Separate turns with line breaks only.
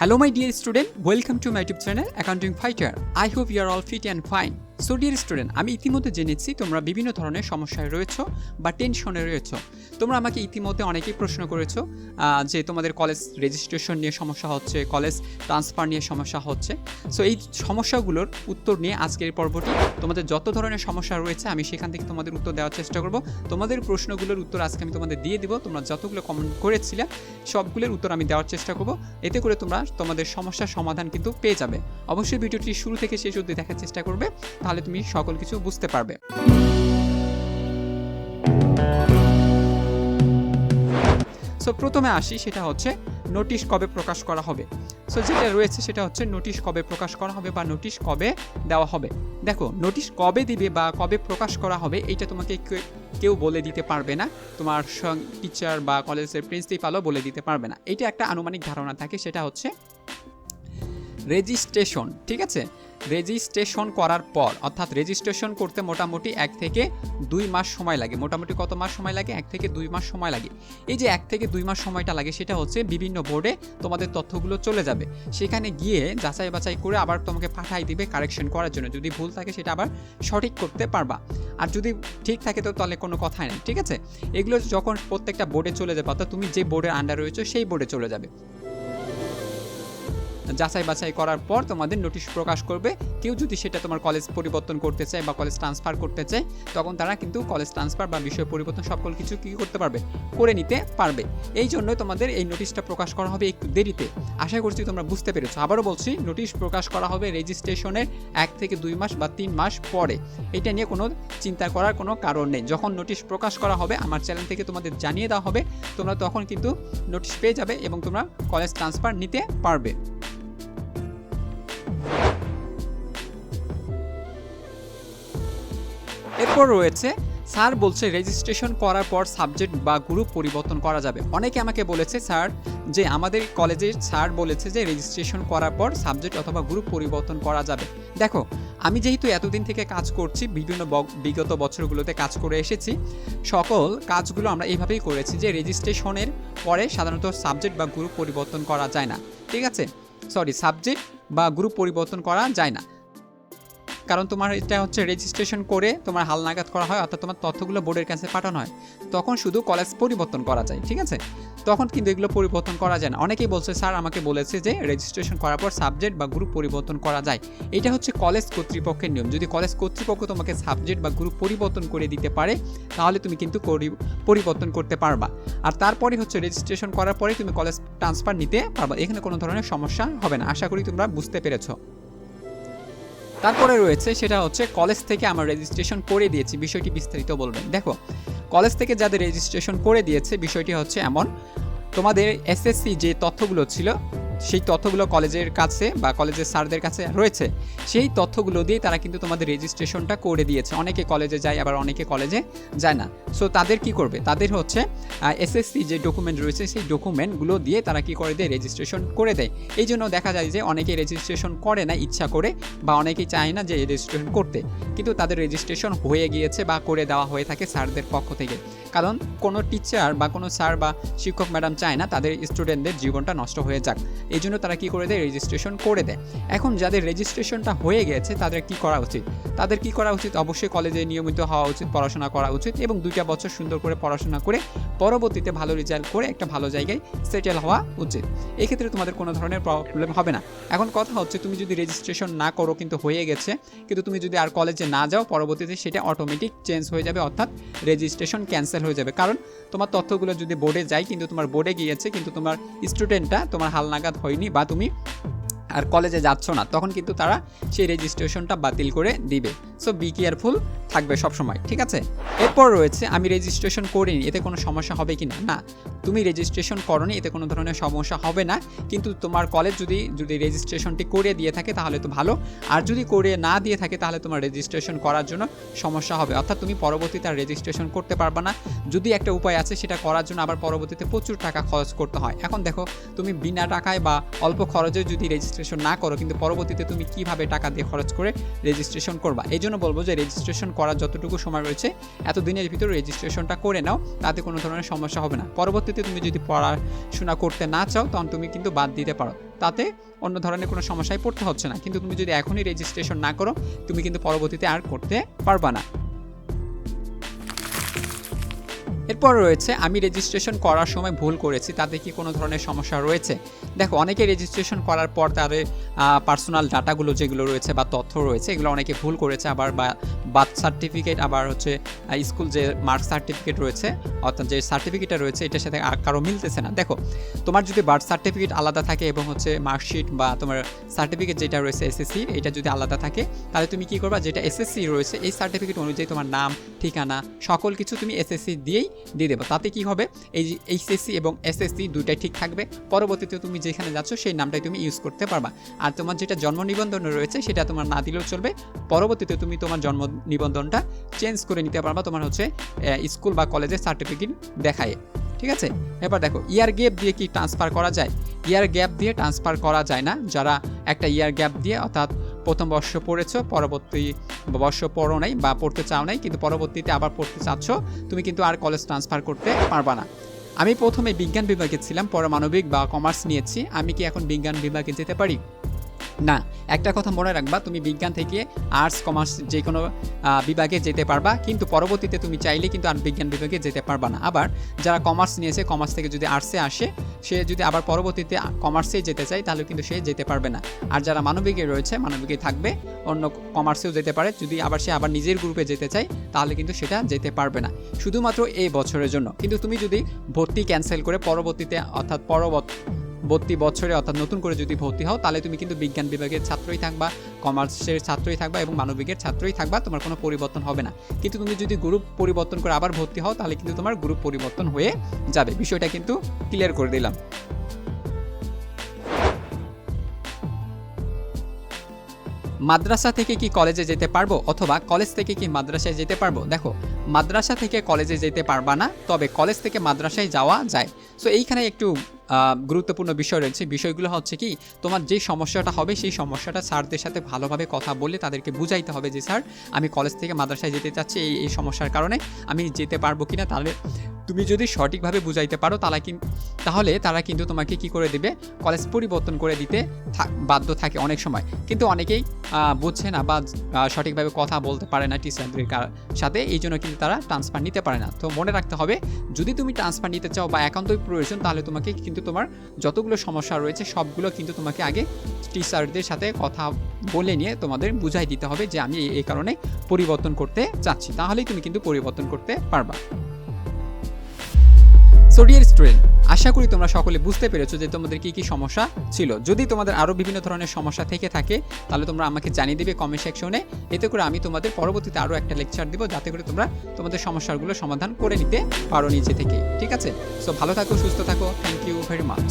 Hello, my dear student. Welcome to my YouTube channel, Accounting Fighter. I hope you are all fit and fine. So dear student আমি ইতিমধ্যে জেনেছি তোমরা বিভিন্ন ধরনের সমস্যায় রয়েছো বা টেনশনে রয়েছো। তোমরা আমাকে ইতিমধ্যে অনেকেই প্রশ্ন করেছ যে তোমাদের কলেজ রেজিস্ট্রেশন নিয়ে সমস্যা হচ্ছে কলেজ ট্রান্সফার নিয়ে সমস্যা হচ্ছে। সো এই সমস্যাগুলোর উত্তর নিয়ে আজকের পর্বটি, তোমাদের যত ধরনের সমস্যা রয়েছে, আমি সেখান থেকে তোমাদের উত্তর দেওয়ার চেষ্টা করব। তোমাদের প্রশ্নগুলোর উত্তর আজকে আমি তোমাদের দিয়ে দিব, তোমরা যতগুলো কমেন্ট করেছিলে, সবগুলোর উত্তর আমি দেওয়ার চেষ্টা করব। এতে করে তোমরা তোমাদের সমস্যার সমাধান কিন্তু পেয়ে যাবে। অবশ্যই ভিডিওটি শুরু থেকে শেষ অবধি দেখার চেষ্টা করবে। তাহলে তুমি সকল কিছু বুঝতে পারবে। সো প্রথমে আসি, সেটা হচ্ছে নোটিশ কবে প্রকাশ করা হবে। সো যেটা রয়েছে সেটা হচ্ছে নোটিশ কবে প্রকাশ করা হবে বা নোটিশ কবে দেওয়া হবে। দেখো, নোটিশ কবে দিবে বা কবে প্রকাশ করা হবে, এইটা তোমাকে কেউ বলে দিতে পারবে না। তোমার টিচার বা কলেজের প্রিন্সিপালও বলে দিতে পারবে না। এটা একটা আনুমানিক ধারণা থাকে, সেটা হচ্ছে রেজিস্ট্রেশন ঠিক আছে? রেজিস্ট্রেশন করার পর, অর্থাৎ রেজিস্ট্রেশন করতে মোটামুটি এক থেকে দুই মাস সময় লাগে। মোটামুটি কত মাস সময় লাগে? এক থেকে দুই মাস সময় লাগে। এই যে এক থেকে দুই মাস সময়টা লাগে, সেটা হচ্ছে বিভিন্ন বোর্ডে তোমাদের তথ্যগুলো চলে যাবে। সেখানে গিয়ে যাচাই বাছাই করে আবার তোমাকে পাঠাই দিবে কারেকশন করার জন্য। যদি ভুল থাকে, সেটা আবার সঠিক করতে পারবা। আর যদি ঠিক থাকে, তো তাহলে কোনো কথাই নেই, ঠিক আছে? এগুলো যখন প্রত্যেকটা বোর্ডে চলে যাবে, অর্থাৎ তুমি যে বোর্ডের আন্ডার রয়েছে, সেই বোর্ডে চলে যাবে। যাচাই বাছাই করার পর তোমাদের নোটিশ প্রকাশ করবে। কেউ যদি সেটা তোমার কলেজ পরিবর্তন করতে চায় বা কলেজ ট্রান্সফার করতে চায়, তখন তারা কিন্তু কলেজ ট্রান্সফার বা বিষয় পরিবর্তন সকল কিছু কী করতে পারবে? করে নিতে পারবে। এই জন্যই তোমাদের এই নোটিশটা প্রকাশ করা হবে একটু দেরিতে। আশা করছি তোমরা বুঝতে পেরেছ। আবারও বলছি নোটিশ প্রকাশ করা হবে রেজিস্ট্রেশনের এক থেকে দুই মাস বা তিন মাস পরে। এটা নিয়ে কোনো চিন্তা করার কোনো কারণ নেই। যখন নোটিশ প্রকাশ করা হবে, আমার চ্যানেল থেকে তোমাদের জানিয়ে দেওয়া হবে, তোমরা তখন কিন্তু নোটিশ পেয়ে যাবে এবং তোমরা কলেজ ট্রান্সফার নিতে পারবে। এরপর রয়েছে, স্যার বলছে রেজিস্ট্রেশন করার পর সাবজেক্ট বা গ্রুপ পরিবর্তন করা যাবে। অনেকে আমাকে বলেছে, স্যার, যে আমাদের কলেজের স্যার বলেছে যে রেজিস্ট্রেশন করার পর সাবজেক্ট অথবা গ্রুপ পরিবর্তন করা যাবে। দেখো, আমি যেহেতু এতদিন থেকে কাজ করছি, বিভিন্ন বিগত বছরগুলোতে কাজ করে এসেছি, সকল কাজগুলো আমরা এইভাবেই করেছি যে রেজিস্ট্রেশনের পরে সাধারণত সাবজেক্ট বা গ্রুপ পরিবর্তন করা যায় না। ঠিক আছে? সরি সাবজেক্ট বা গ্রুপ পরিবর্তন করা যায় না। কারণ তোমার এটা হচ্ছে রেজিস্ট্রেশন করে তোমার হালনাগাদ করা হয়, অর্থাৎ তোমার তথ্যগুলো বোর্ডের কাছে পাঠানো হয়। তখন শুধু কলেজ পরিবর্তন করা যায়, ঠিক আছে? তখন কিন্তু এগুলো পরিবর্তন করা যায় না। অনেকেই বলছে, স্যার, আমাকে বলেছে যে রেজিস্ট্রেশন করার পর সাবজেক্ট বা গ্রুপ পরিবর্তন করা যায়। এটা হচ্ছে কলেজ কর্তৃপক্ষের নিয়ম। যদি কলেজ কর্তৃপক্ষ তোমাকে সাবজেক্ট বা গ্রুপ পরিবর্তন করে দিতে পারে, তাহলে তুমি কিন্তু পরিবর্তন করতে পারবা। আর তারপরে হচ্ছে রেজিস্ট্রেশন করার পরে তুমি কলেজ ট্রান্সফার নিতে পারবা। এখানে কোনো ধরনের সমস্যা হবে না। আশা করি তোমরা বুঝতে পেরেছ। তারপরে রয়েছে সেটা হচ্ছে কলেজ থেকে আমার রেজিস্ট্রেশন করে দিয়েছি। বিষয়টি বিস্তারিত বলবেন। দেখো কলেজ থেকে যাদের রেজিস্ট্রেশন করে দিয়েছে, বিষয়টি হচ্ছে এমন। তোমাদের এসএসসি যে তথ্যগুলো ছিল সেই তথ্যগুলো কলেজের কাছে বা কলেজের স্যারদের কাছে রয়েছে, সেই তথ্যগুলো দিয়ে তারা কিন্তু তোমাদের রেজিস্ট্রেশনটা করে দিয়েছে। অনেকে কলেজে যায়, আবার অনেকে কলেজে যায় না। সো তাদের কি করবে? তাদের হচ্ছে এসএসসি যে ডকুমেন্ট রয়েছে, সেই ডকুমেন্টগুলো দিয়ে তারা কি করে দেয়? রেজিস্ট্রেশন করে দেয়। এই জন্য দেখা যায় যে অনেকে রেজিস্ট্রেশন করে না, ইচ্ছা করে, বা অনেকেই চায় না যে রেজিস্ট্রেশন করতে। কিন্তু তাদের রেজিস্ট্রেশন হয়ে গিয়েছে বা করে দেওয়া হয়ে থাকে স্যারদের পক্ষ থেকে। কারণ কোনো টিচার বা কোনো স্যার বা শিক্ষক ম্যাডাম চায় না, তাদের স্টুডেন্টদের জীবনটা নষ্ট হয়ে যাক। এই জন্য তারা কি করে দেয়? রেজিস্ট্রেশন করে দেয়। এখন যাদের রেজিস্ট্রেশনটা হয়ে গেছে, তাদের কি করা উচিত? তাদের কি করা উচিত? অবশ্যই কলেজে নিয়মিত হওয়া উচিত, পড়াশোনা করা উচিত এবং দুইটা বছর সুন্দর করে পড়াশোনা করে পরবর্তীতে ভালো রেজাল্ট করে একটা ভালো জায়গায় সেটেল হওয়া উচিত। এক্ষেত্রে তোমাদের কোনো ধরনের প্রবলেম হবে না। এখন কথা হচ্ছে, তুমি যদি রেজিস্ট্রেশন না করো কিন্তু হয়ে গেছে, কিন্তু তুমি যদি আর কলেজে না যাও, পরবর্তীতে সেটা অটোমেটিক চেঞ্জ হয়ে যাবে, অর্থাৎ রেজিস্ট্রেশন ক্যান্সেল হয়ে যাবে। কারণ তোমার তথ্যগুলো যদি বোর্ডে যায়, কিন্তু তোমার বোর্ডে গিয়েছে, কিন্তু তোমার স্টুডেন্টটা তোমার হালনাগাদ হয়নি বা তুমি আর কলেজে যাচ্ছ না, তখন কিন্তু তারা সেই রেজিস্ট্রেশনটা বাতিল করে দিবে। সো বি কেয়ারফুল থাকবে সবসময়, ঠিক আছে? এরপর রয়েছে, আমি রেজিস্ট্রেশন করিনি, এতে কোনো সমস্যা হবে কি না না তুমি রেজিস্ট্রেশন করনি, এতে কোনো ধরনের সমস্যা হবে না, কিন্তু তোমার কলেজ যদি যদি রেজিস্ট্রেশনটি করে দিয়ে থাকে, তাহলে তো ভালো। আর যদি করে না দিয়ে থাকে, তাহলে তোমার রেজিস্ট্রেশন করার জন্য সমস্যা হবে। অর্থাৎ তুমি পরবর্তীতে আর রেজিস্ট্রেশন করতে পারবে না। যদি একটা উপায় আছে, সেটা করার জন্য আবার পরবর্তীতে প্রচুর টাকা খরচ করতে হয়। এখন দেখো, তুমি বিনা টাকায় বা অল্প খরচে যদি রেজিস্ট্রেশন না করো, কিন্তু পরবর্তীতে তুমি কীভাবে টাকা দিয়ে খরচ করে রেজিস্ট্রেশন করবা? এই জন্য বলব যে রেজিস্ট্রেশন করার যতটুকু সময় রয়েছে, এতদিনের ভিতরে রেজিস্ট্রেশনটা করে নাও, তাতে কোনো ধরনের সমস্যা হবে না। পরবর্তীতে তুমি যদি পড়াশোনা করতে না চাও, তখন তুমি কিন্তু বাদ দিতে পারো। তাতে অন্য ধরনের কোনো সমস্যায় পড়তে হচ্ছে না। কিন্তু তুমি যদি এখনই রেজিস্ট্রেশন না করো, তুমি কিন্তু পরবর্তীতে আর করতে পারবা না। এরপর রয়েছে, আমি রেজিস্ট্রেশন করার সময় ভুল করেছি, তাতে কি কোনো ধরনের সমস্যা রয়েছে? দেখো, অনেকে রেজিস্ট্রেশন করার পর তাদের পার্সোনাল ডাটাগুলো যেগুলো রয়েছে বা তথ্য রয়েছে, এগুলো অনেকে ভুল করেছে, আবার বা বার্থ সার্টিফিকেট আবার হচ্ছে স্কুল যে মার্ক সার্টিফিকেট রয়েছে, অর্থাৎ যে সার্টিফিকেটটা রয়েছে, এটার সাথে আর কারও মিলতেছে না। দেখো, তোমার যদি বার্থ সার্টিফিকেট আলাদা থাকে এবং হচ্ছে মার্কশিট বা তোমার সার্টিফিকেট যেটা রয়েছে এসএসসি এটা যদি আলাদা থাকে, তাহলে তুমি কি করবা? যেটা এসএসসি রয়েছে, এই সার্টিফিকেট অনুযায়ী তোমার নাম, ঠিকানা, সকল কিছু তুমি এসএসসি দিয়েই দিয়ে দেবো। তাতে কি হবে? এই যে এইচএসসি এবং এসএসসি দুইটাই ঠিক থাকবে। পরবর্তীতে তুমি যেখানে যাচ্ছ, সেই নামটাই তুমি ইউজ করতে পারবা। আর তোমার যেটা জন্ম নিবন্ধন রয়েছে, সেটা তোমার না দিলেও চলবে। পরবর্তীতে তুমি তোমার জন্ম নিবন্ধনটা চেঞ্জ করে নিতে পারবা তোমার হচ্ছে স্কুল বা কলেজের সার্টিফিকেট দেখায়। ঠিক আছে? এবার দেখো ইয়ার গ্যাপ দিয়ে কি ট্রান্সফার করা যায়? ইয়ার গ্যাপ দিয়ে ট্রান্সফার করা যায় না। যারা একটা ইয়ার গ্যাপ দিয়ে, অর্থাৎ প্রথম বর্ষ পড়েছো, পরবর্তী বর্ষ পড়ো নাই বা পড়তে চাও নাই, কিন্তু পরবর্তীতে আবার পড়তে চাচ্ছ, তুমি কিন্তু আর কলেজ ট্রান্সফার করতে পারবা না। আমি প্রথমে বিজ্ঞান বিভাগে ছিলাম পরে মানবিক বা কমার্স নিয়েছি। আমি কি এখন বিজ্ঞান বিভাগে যেতে পারি? না, একটা কথা মনে রাখবা, তুমি বিজ্ঞান থেকে আর্টস কমার্স যে কোনো বিভাগে যেতে পারবা, কিন্তু পরবর্তীতে তুমি চাইলে কিন্তু আর বিজ্ঞান বিভাগে যেতে পারবা না। আবার যারা কমার্স নিয়েছে কমার্স থেকে যদি আর্টসে আসে, সে যদি আবার পরবর্তীতে কমার্সে যেতে চায়, তাহলে কিন্তু সে যেতে পারবে না। আর যারা মানবিকে রয়েছে, মানবিকে থাকবে, অন্য কমার্সেও যেতে পারে, যদি আবার সে আবার নিজের গ্রুপে যেতে চায়, তাহলে কিন্তু সেটা যেতে পারবে না। শুধুমাত্র এই বছরের জন্য। কিন্তু তুমি যদি ভর্তি ক্যান্সেল করে পরবর্তীতে, অর্থাৎ পরবর্তী ভর্তি বছরে অর্থাৎ নতুন করে যদি ভর্তি হও, তাহলে তুমি কিন্তু বিজ্ঞান বিভাগের ছাত্রই থাকবা, কমার্সের ছাত্রই থাকবা এবং মানবিকের ছাত্রই থাকবা, তোমার কোনো পরিবর্তন হবে না। কিন্তু তুমি যদি গ্রুপ পরিবর্তন করে আবার ভর্তি হও, তাহলে কিন্তু তোমার গ্রুপ পরিবর্তন হয়ে যাবে। বিষয়টা কিন্তু ক্লিয়ার করে দিলাম। মাদ্রাসা থেকে কি কলেজে যেতে পারব অথবা কলেজ থেকে কি মাদ্রাসায় যেতে পারব? দেখো মাদ্রাসা থেকে কলেজে যেতে পারবা না, তবে কলেজ থেকে মাদ্রাসায় যাওয়া যায়। সো এইখানে একটু গুরুত্বপূর্ণ বিষয় রয়েছে। বিষয়গুলো হচ্ছে কি, তোমার যে সমস্যাটা হবে, সেই সমস্যাটা স্যারদের সাথে ভালোভাবে কথা বলে তাদেরকে বুঝাইতে হবে যে, স্যার, আমি কলেজ থেকে মাদ্রাসায় যেতে চাচ্ছি এই এই সমস্যার কারণে, আমি যেতে পারব কিনা? তাহলে তুমি যদি সঠিকভাবে বুঝাইতে পারো, তাহলে কিন্তু তাহলে তারা কিন্তু তোমাকে কি করে দিবে? কলেজ পরিবর্তন করে দিতে বাধ্য থাকে অনেক সময়। কিন্তু অনেকেই বুঝছে না বা সঠিকভাবে কথা বলতে পারে না টিচারদের কা- সাথে। এই জন্য কিন্তু তারা ট্রান্সফার নিতে পারে না। তো মনে রাখতে হবে, যদি তুমি ট্রান্সফার নিতে চাও বা একান্তই প্রয়োজন, তাহলে তোমাকে কিন্তু তোমার যতগুলো সমস্যা রয়েছে, সবগুলো কিন্তু তোমাকে আগে টিচারদের সাথে কথা বলে নিয়ে তোমাদের বুঝাই দিতে হবে যে আমি এই- কারণে পরিবর্তন করতে চাচ্ছি। তাহলেই তুমি কিন্তু পরিবর্তন করতে পারবা। সো ডিয়ার স্টুডেন্ট আশা করি তোমরা সকলে বুঝতে পেরেছ যে তোমাদের কি কি সমস্যা ছিল। যদি তোমাদের আরও বিভিন্ন ধরনের সমস্যা থেকে থাকে, তাহলে তোমরা আমাকে জানিয়ে দেবে কমেন্ট সেকশনে এতে করে আমি তোমাদের পরবর্তীতে আরও একটা লেকচার দেবো, যাতে করে তোমরা তোমাদের সমস্যাগুলো সমাধান করে নিতে পারো নিজে থেকে। ঠিক আছে? সো ভালো থাকো, সুস্থ থাকো। Thank you very much